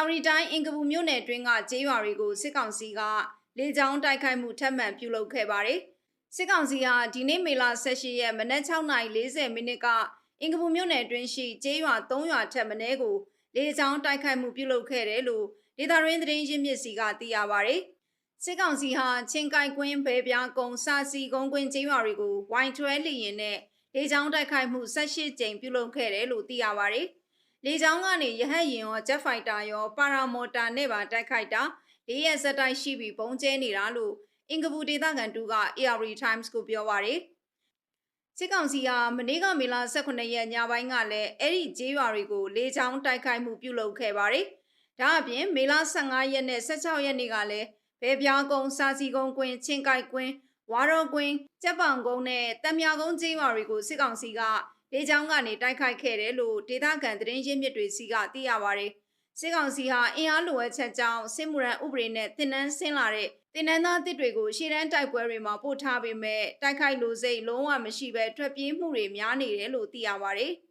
ယော်ရီတိုင်းအင်ကပူမြို့နယ်တွင်းကကျေးရွာတွေကိုစစ်ကောင်စီကလေကြောင်းတိုက်ခိုက်မှုထပ်မံပြုလုပ်ခဲ့ပါတယ်။စစ်ကောင်စီဟာဒီနေ့မေလ18ရက်မနက်6:40မိနစ်ကအင်ကပူမြို့နယ်တွင်းရှိကျေးရွာ3ရွာထက်မင်းကိုလေကြောင်းတိုက်ခိုက်မှုပြုလုပ်ခဲ့တယ်လို့ဒေသရင်းသတင်းရင်းမြစ်စီကသိရပါတယ်။စစ်ကောင်စီဟာချင်းကိုက်ကွင်းဘဲပြားကုန်းစာစီကုန်းကွင်းကျေးရွာတွေကို Y12 လီရင်နဲ့လေကြောင်းတိုက်ခိုက်မှု18ကြိမ်ပြုလုပ်ခဲ့တယ်လို့သိရပါတယ်။ လေကြောင်းကနေရဟတ်ရင်ရောဂျက်ဖိုက်တာရောပါရာမော်တာနဲ့ပါတိုက်ခိုက်တာလေးရက်စက်တိုက်ရှိပြီးပုံကျဲနေတာလို့အင်ကပူဒေသခံတူက AR Times ကိုပြောပါတယ်။စစ်ကောင်စီဟာမနေ့ကမေလ18ရက်ညပိုင်းကလည်းအဲ့ဒီကျေးရွာတွေကိုလေကြောင်းတိုက်ခိုက်မှုပြုလုပ်ခဲ့ပါတယ်။ဒါအပြင်မေလ15ရက်နဲ့16ရက်နေ့ကလည်းဘဲပြားကုန်းစာစီကုန်းကွင်းချင်းကိုက်ကွင်းဝါရောကွင်းကြက်ပောင်ကုန်းနဲ့တံမြကုန်းကျေးရွာတွေကိုစစ်ကောင်စီက လေကြောင်းကနေတိုက်ခိုက်ခဲ့တယ်လို့ဒေသခံသတင်းရင်းမြစ်တွေစီကသိရပါတယ်။စစ်ကောင်စီဟာအင်အားလိုအပ်ချက်ကြောင့်စစ်မှုရန်ဥပဒေနဲ့တင်နန်းဆင်းလာတဲ့တင်နန်းသားတစ်တွေကိုရှေ့တန်းတိုက်ပွဲတွေမှာပို့ထားပေမဲ့တိုက်ခိုက်လို့စိတ်လုံးဝမရှိဘဲထွက်ပြေးမှုတွေများနေတယ်လို့သိရပါတယ်။